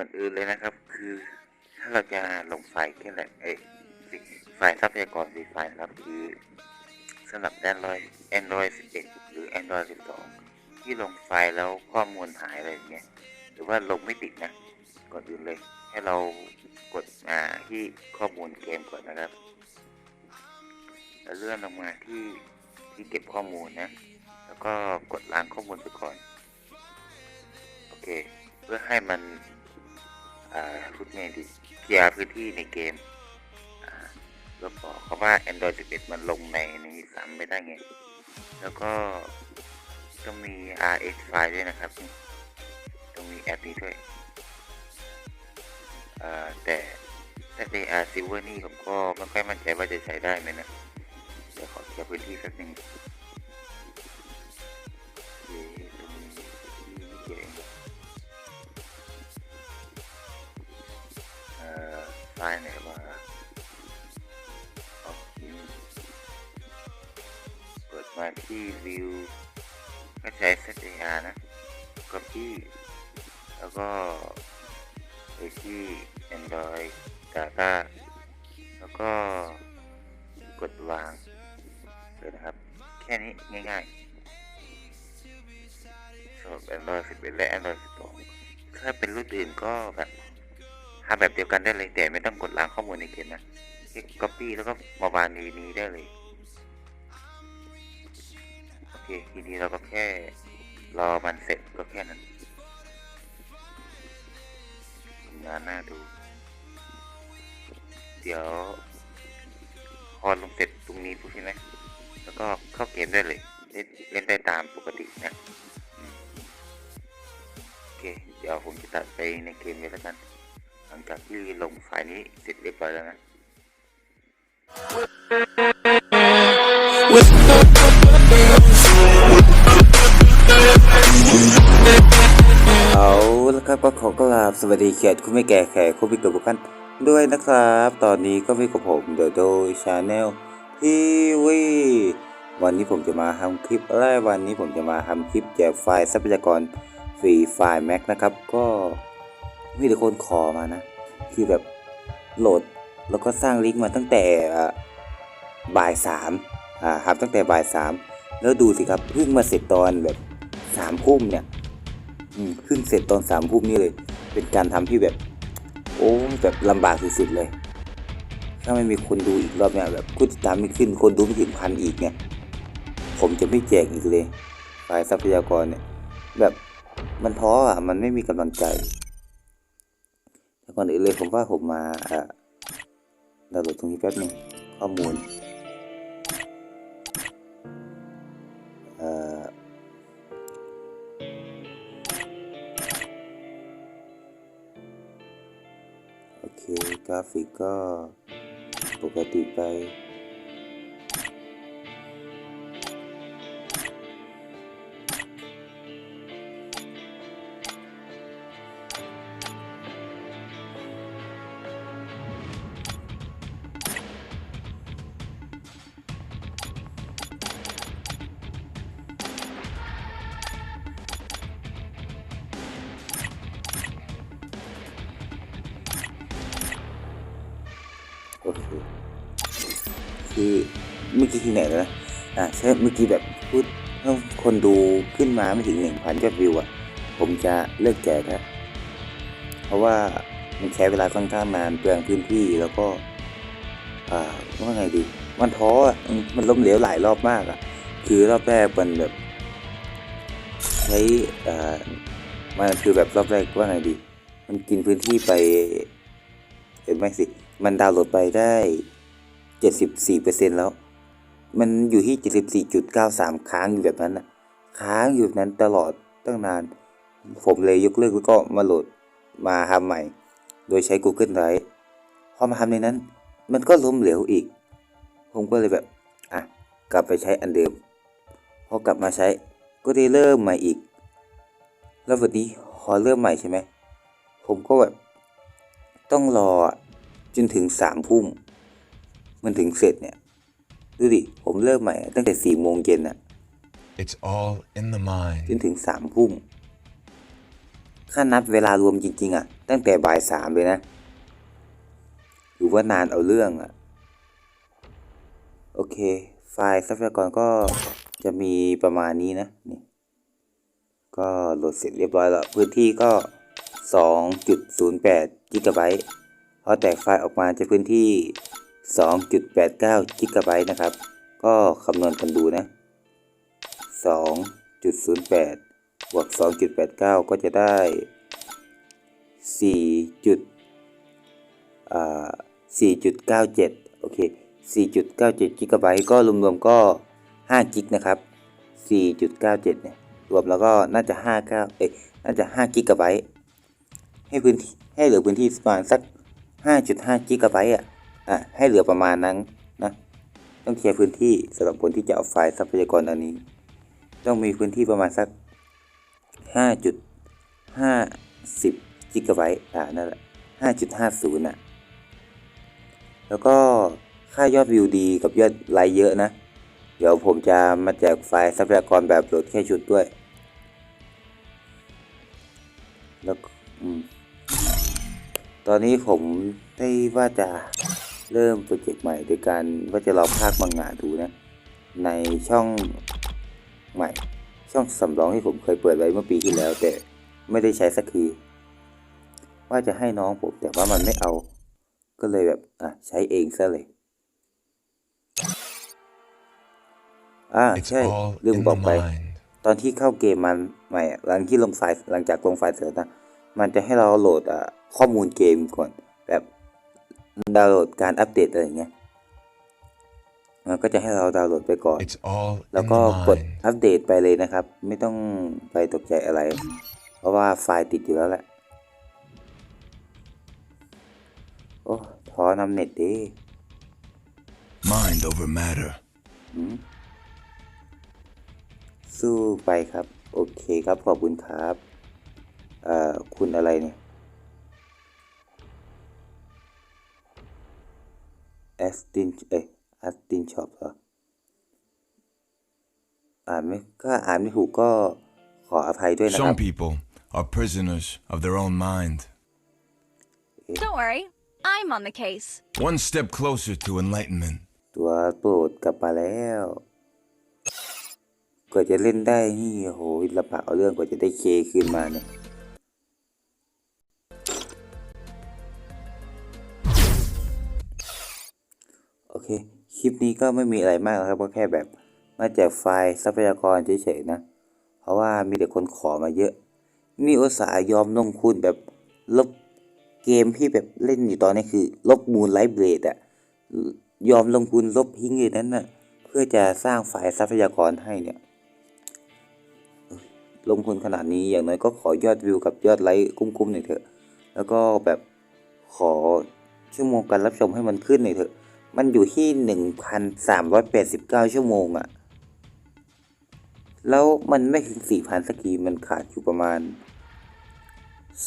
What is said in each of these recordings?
ก่อนอื่นเลยนะครับ คือถ้าเราจะลงไฟแค่แหละเอ้ยไฟล์ทรัพยากรฟรีไฟล์นะครับคือสำหรับ Android Android 11 หรือ Android 12 ที่ลงไฟล์แล้วข้อมูลหายอะไรอย่างเงี้ยหรือว่าลงไม่ติดนะก่อนอื่นเลย ให้เรากดมาที่ข้อมูลเกมก่อนนะครับแล้วเลื่อนลงมาที่ที่เก็บข้อมูลนะ แล้วก็กดล้างข้อมูลไปก่อน โอเค เพื่อให้มัน พูดไงดีเคลียร์พื้นที่ในเกมแล้วบอกเขาว่า Android 11 มันลงในในซ้ำไม่ได้ไง แล้วก็ต้องมี RX ไฟล์ด้วยนะครับ ต้องมีแอปนี้ด้วยอ่าแต่แต่ AR Silver นี่ผมก็ไม่ค่อยมั่นใจว่าจะใช้ได้ไหมนะ เดี๋ยวขอเคลียร์พื้นที่สักหนึ่ง อไฟล์ไหนวะโอเคกดมาที่ view ก็ใช้ ZAR นะ copy แล้วก็ไปที่ Android Data แล้วก็กดวางเลยนะครับ แค่นี้ง่ายๆสำหรับ Android 11 และ Android 12 ถ้าเป็นรุ่นอื่นก็แบบ ทำแบบเดียวกันได้เลยแต่ไม่ต้องกดล้างข้อมูลในเกมนะแค่ copy แล้วก็มาวางในนี้ได้เลย โอเคทีนี้เราก็แค่รอมันเสร็จก็แค่นั้นงานน่าดู เดี๋ยวพอลงเสร็จตรงนี้ปุ๊บใช่ไหมแล้วก็เข้าเกมได้เลย เล่นเล่นได้ตามปกตินะ โอเค เดี๋ยวผมจะตัดไปในเกมเลยแล้วกัน ลังจากที่ลงไฟนี้เสร็จเรียบร้อยแล้วนะเอาละครับก็ขอกราบสวัสดีแขกคุณไม่แก่แขกคุณพิกกับบุคคลด้วยนะครับ ตอนนี้ก็มีกับผมเดอะโดยชาแนลทีวีวันนี้ผมจะมาทำคลิปแรกวันนี้ผมจะมาทำคลิปแจกไฟล์ทรัพยากรฟรีไฟล์แม็กนะครับ ก็ มีแต่คนขอมานะ คือแบบโหลดแล้วก็สร้างลิงก์มาตั้งแต่บ่ายสามอ่าทำตั้งแต่บ่ายสามแล้วดูสิครับเพิ่งมาเสร็จตอนแบบสามทุ่มเนี่ยอืมขึ้นเสร็จตอนสามทุ่มนี่เลย เป็นการทำที่แบบ โอ้แบบลำบากสุดๆเลย ถ้าไม่มีคนดูอีกรอบเนี่ยแบบผู้ติดตามไม่ขึ้นคนดูไม่ถึงพันอีกเนี่ย ผมจะไม่แจกอีกเลยฝ่ายทรัพยากรเนี่ย แบบมันท้ออะมันไม่มีกำลังใจ ก่อนอื่นเลยผมว่าผมมาดาวน์โหลดตรงนี้แป๊บนึงข้อมูลโอเค กราฟิกก็ปกติไป โอเคคือเมื่อกี้ที่ไหนแล้วนะอ่าใช่เมื่อกี้แบบพูดถ้าคนดูขึ้นมาไม่ถึงหนึ่งพันยอดวิวอะ ผมจะเลิกแจกนะเพราะว่ามันใช้เวลาค่อนข้างนานเปลืองพื้นที่แล้วก็ อ่าว่าไงดี มันท้ออะมมันล้มเหลวหลายรอบมากอะ คือรอบแรกมันแบบ ใช้อ่ามันคือแบบรอบแรกว่าไงดี มันกินพื้นที่ไปเห็นไหมสิ มันดาวน์โหลดไปได้ 74%แล้ว มันอยู่ที่ 74.93 ค้างอยู่แบบนั้นนะค้างอยู่นั้นตลอดตั้งนาน ผมเลยยกเลิกแล้วก็มาโหลดมาทำใหม่ โดยใช้ Google Drive พอมาทำในนั้น มันก็ล้มเหลวอีก ผมก็เลยแบบ อะ กลับไปใช้อันเดิม พอกลับมาใช้ก็ได้เริ่มใหม่อีก แล้ววันนี้พอเริ่มใหม่ใช่ไหม ผมก็แบบ ต้องรอ จนถึงสามทุ่มมันถึงเสร็จเนี่ย ดูดิ ผมเริ่มใหม่ ตั้งแต่สี่โมงเย็นอะ It's all in the mind. จนถึงสามทุ่มถ้านับเวลารวมจริง ๆอะตั้งแต่บ่ายสามเลยนะหรือว่านานเอาเรื่องอะโอเค ไฟล์ทรัพยากรก็จะมีประมาณนี้นะนี่ก็โหลดเสร็จเรียบร้อยแล้ว พื้นที่ก็ 2.08กิกะไบต์พ อแตกไฟล์ออกมาจะพื้นที่ 2.89กิกะไบต์นะครับ ก็คำนวณกันดูนะ 2.08บวก 2.89 ก็จะได้ 4 จุดอ่า4.97 โอเค 4.97กิกะไบต์ก็รวมๆก็5กิกนะครับ 4.97 เนี่ย รวมแล้วก็น่าจะ 59 เอ้ยน่าจะ 5กิกะไบต์ให้พื้นที่ให้เหลือพื้นที่ประมาณสัก 5.5 กิกะไบต์อะอะให้เหลือประมาณนั้นนะต้องเคลียร์พื้นที่สำหรับคนที่จะเอาไฟล์ทรัพยากรอันนี้ ต้องมีพื้นที่ประมาณสัก 5.50 กิกะไบต์อ่านั่นแหละ5.50น่ะแล้วก็ค่ายอดวิวดีกับยอดไลค์เยอะนะ เดี๋ยวผมจะมาแจกไฟล์ทรัพยากรแบบโหลดแค่ชุดด้วย ตอนนี้ผมได้ว่าจะเริ่มโปรเจกต์ใหม่โดยการว่าจะลองภาคมังงะดูนะ ในช่องใหม่ ช่องสำรองที่ผมเคยเปิดไว้เมื่อปีที่แล้ว แต่ไม่ได้ใช้สักที ว่าจะให้น้องผมแต่ว่ามันไม่เอา ก็เลยแบบอะใช้เองซะเลยอ่า It's ใช่ all ลืม in บ the อกไป mind. ตอนที่เข้าเกมมันใหม่อะหลังที่ลงไฟล์หลังจากลงไฟล์เสร็จนะมันจะให้เราโหลดอะ ข้อมูลเกมก่อน แบบดาวน์โหลดการอัปเดตอะไรอย่างเงี้ยมันก็จะให้เราดาวน์โหลดไปก่อน It's all แล้ว in ก็ the กด mind. อัปเดตไปเลยนะครับ ไม่ต้องไปตกใจอะไร เพราะว่าไฟล์ติดอยู่แล้วแหละ โอ้ท้อนำเน็ตดี Mind over matter. สู้ไปครับ โอเคครับ ขอบคุณครับ เอ่อ คุณอะไรเนี่ย แอสตินเอ้ยแอสตินช็อปเหรออ่านไม่ก็อ่านไม่ถูกก็ขออภัยด้วยนะครับ Some people are prisoners of their own mind. Don't worry, I'm on the case. One step closer to enlightenment. ตัวโปรดกลับมาแล้วกว่าจะเล่นได้นี่โอ้โหลำบากเอาเรื่องกว่าจะได้เคคืนมาเนี่ย ก็ไม่มีอะไรมากครับก็แค่แบบมาแจกไฟล์ทรัพยากรเฉยๆนะ เพราะว่ามีแต่คนขอมาเยอะ นี่อุตส่าห์ยอมลงทุนแบบลบเกมที่แบบเล่นอยู่ตอนนี้คือ ลบมูลไลท์เบรดอะยอมลงทุนลบทิ้งเลยนั้นน่ะเพื่อจะสร้างไฟล์ทรัพยากรให้เนี่ยลงทุนขนาดนี้อย่างน้อยก็ขอยอดวิวกับยอดไลค์คุ้มๆหน่อยเถอะ แล้วก็แบบขอชั่วโมงการรับชมให้มันขึ้นหน่อยเถอะ มันอยู่ที่หนึ่งพันสามร้อยแปดสิบเก้าชั่วโมงอะแล้วมันไม่ถึงสี่พันสักทีมันขาดอยู่ประมาณ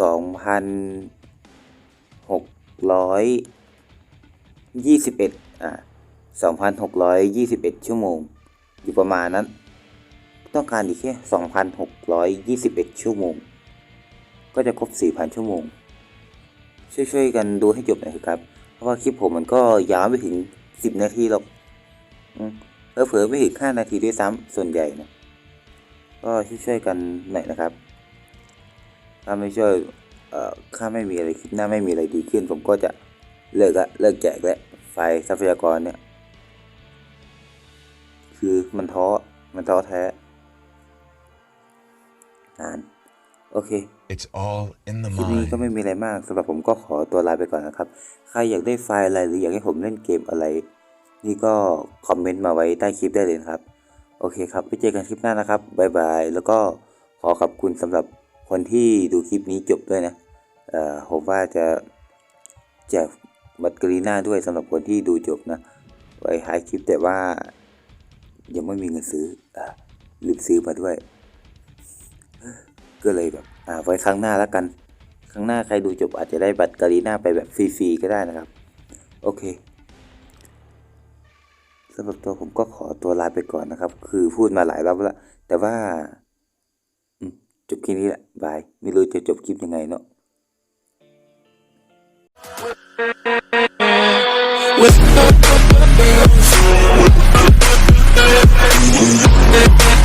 สองพันหกร้อยยี่สิบเอ็ดอ่าสองพันหกร้อยยี่สิบเอ็ดชั่วโมง อยู่ประมาณนั้น ต้องการอีกแค่ 2,621 ชั่วโมง ก็จะครบ 4,000 ชั่วโมง ช่วยๆกันดูให้จบหน่อยเถอะครับ เพราะว่าคลิปผมมันก็ยาวไม่ถึง10นาทีหรอกเผลอๆไม่ถึง5นาทีด้วยซ้ำส่วนใหญ่นะก็ช่วยๆกันหน่อยนะครับ ถ้าไม่ช่วยเอ่อถ้าไม่มีอะไรคลิปหน้าไม่มีอะไรดีขึ้น ผมก็จะเลิกละเลิกแจกและไฟทรัพยากรเนี่ย คือมันท้อมันท้อแท้นาน โอเค It's all in the คลิปนี้ mind. ก็ไม่มีอะไรมากสำหรับผมก็ขอตัวลาไปก่อนนะครับ ใครอยากได้ไฟล์อะไรหรืออยากให้ผมเล่นเกมอะไร นี่ก็คอมเมนต์มาไว้ใต้คลิปได้เลยนะครับ โอเคครับไปเจอกันคลิปหน้านะครับบ๊ายบาย แล้วก็ขอขอบคุณสำหรับคนที่ดูคลิปนี้จบด้วยนะเอ่อผมว่าจะแจกบัตรกรีน่าด้วยสำหรับคนที่ดูจบนะ ไว้ท้ายคลิปแต่ว่า ยังไม่มีเงินซื้ออ่าลืมซื้อมาด้วย ก็เลยแบบอ่าไว้ครั้งหน้าแล้วกัน ครั้งหน้าใครดูจบอาจจะได้บัตรการีน่าไปแบบฟรีๆก็ได้นะครับ โอเคสำหรับตัวผมก็ขอตัวลาไปก่อนนะครับ คือพูดมาหลายรอบแล้ว แต่ว่าจบคลิปนี้แหละบาย ไม่รู้จะจบคลิปยังไงเนาะ With the